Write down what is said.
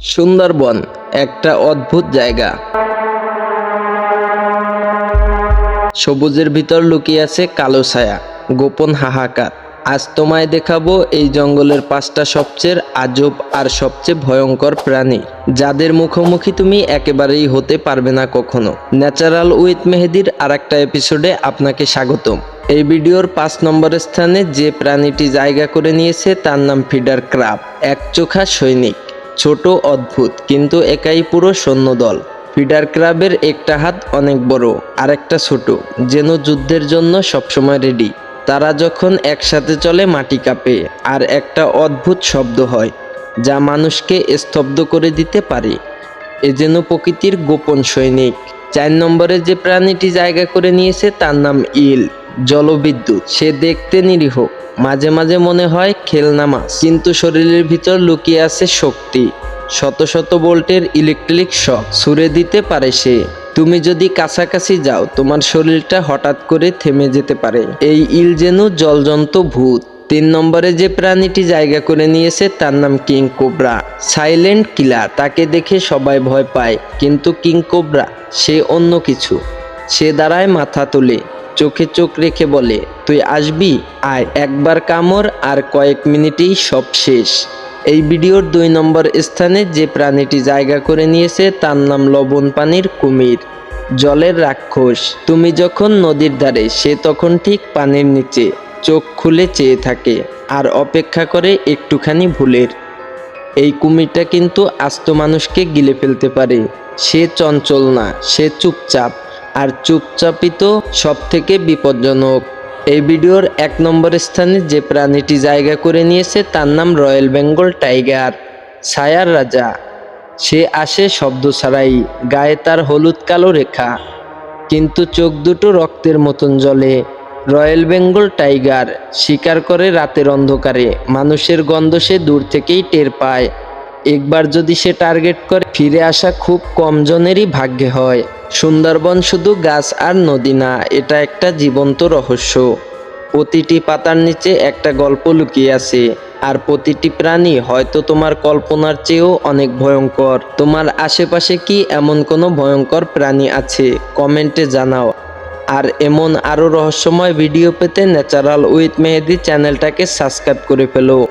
সুন্দরবন একটা অদ্ভুত জায়গা। সবুজের ভিতর লুকিয়ে আছে কালো ছায়া, গোপন হাহাকার। আজ তোমায় দেখাবো এই জঙ্গলের পাঁচটা সবচেয়ে আজব আর সবচেয়ে ভয়ঙ্কর প্রাণী, যাদের মুখোমুখি তুমি একেবারেই হতে পারবে না কখনো। ন্যাচারাল উইথ মেহেদির আর একটা এপিসোডে আপনাকে স্বাগতম। এই ভিডিওর পাঁচ নম্বর স্থানে যে প্রাণীটি জায়গা করে নিয়েছে তার নাম ফিডার ক্রাব, এক চোখা সৈনিক। ছোট, অদ্ভুত, কিন্তু একাই পুরো সৈন্যদল। ফিডার ক্রাবের একটা হাত অনেক বড় আর একটা ছোট, যেন যুদ্ধের জন্য সবসময় রেডি তারা যখন একসাথে চলে, মাটি কাঁপে, আর একটা অদ্ভুত শব্দ হয়, যা মানুষকে স্তব্ধ করে দিতে পারে। এ যেন প্রকৃতির গোপন সৈনিক। চার নম্বরে যে প্রাণীটি জায়গা করে নিয়েছে, তার নাম ইল। জলবিদ্যুৎ। সে দেখতে নিরীহ। মাঝে মাঝে মনে হয় খেলনা মাছ। কিন্তু শরীরের ভিতর লুকিয়ে আছে শক্তি। শত শত ভোল্টের ইলেকট্রিক শক ছুড়ে দিতে পারে সে। তুমি যদি কাছাকাছি যাও, তোমার শরীরটা হঠাৎ করে থেমে যেতে পারে। এই ইল যেন জলজন্ত ভূত। তিন নম্বরে যে প্রাণীটি জায়গা করে নিয়েছে, তার নাম কিং কোবরা। Silent killer. তাকে দেখে সবাই ভয় পায়। কিন্তু কিং কোবরা, সে অন্য কিছু। সে দাঁড়ায় মাথা তুলে। চোখে চোখ রেখে বলে, তুই আসবি? আয়, একবার কামড় আর কয়েক মিনিটেই সব শেষ। এই ভিডিওর দুই নম্বর স্থানে যে প্রাণীটি জায়গা করে নিয়েছে, তার নাম লবণ পানির কুমির, জলের রাক্ষস। তুমি যখন নদীর ধারে, সে তখন ঠিক পানির নিচে চোখ খুলে চেয়ে থাকে আর অপেক্ষা করে একটুখানি ভুলের। এই কুমিরটা কিন্তু আস্ত মানুষকে গিলে ফেলতে পারে। সে চঞ্চল না, সে চুপচাপ। আর চুপচাপই তো সব থেকে বিপজ্জনক। এই ভিডিওর এক নম্বর স্থানে যে প্রাণীটি জায়গা করে নিয়েছে, তার নাম রয়্যাল বেঙ্গল টাইগার ছায়ার রাজা। সে আসে শব্দ ছাড়াই, গায়ে তার হলুদ কালো রেখা। কিন্তু চোখ দুটো রক্তের মতন জলে রয়্যাল বেঙ্গল টাইগার শিকার করে রাতের অন্ধকারে। মানুষের গন্ধ সে দূর থেকেই টের পায়। একবার যদি সে টার্গেট করে, ফিরে আসা খুব কম জনেরই ভাগ্যে হয়। সুন্দরবন শুধু গাছ আর নদী না, এটা একটা জীবন্ত রহস্য। প্রতিটি পাতার নিচে একটা গল্প লুকিয়ে আছে, আর প্রতিটি প্রাণী হয়তো তোমার কল্পনার চেয়েও অনেক ভয়ঙ্কর। তোমার আশেপাশে কি এমন কোনো ভয়ঙ্কর প্রাণী আছে? কমেন্টে জানাও। আর এমন আরও রহস্যময় ভিডিও পেতে ন্যাচারাল উইথ মেহেদি চ্যানেলটাকে সাবস্ক্রাইব করে ফেলো।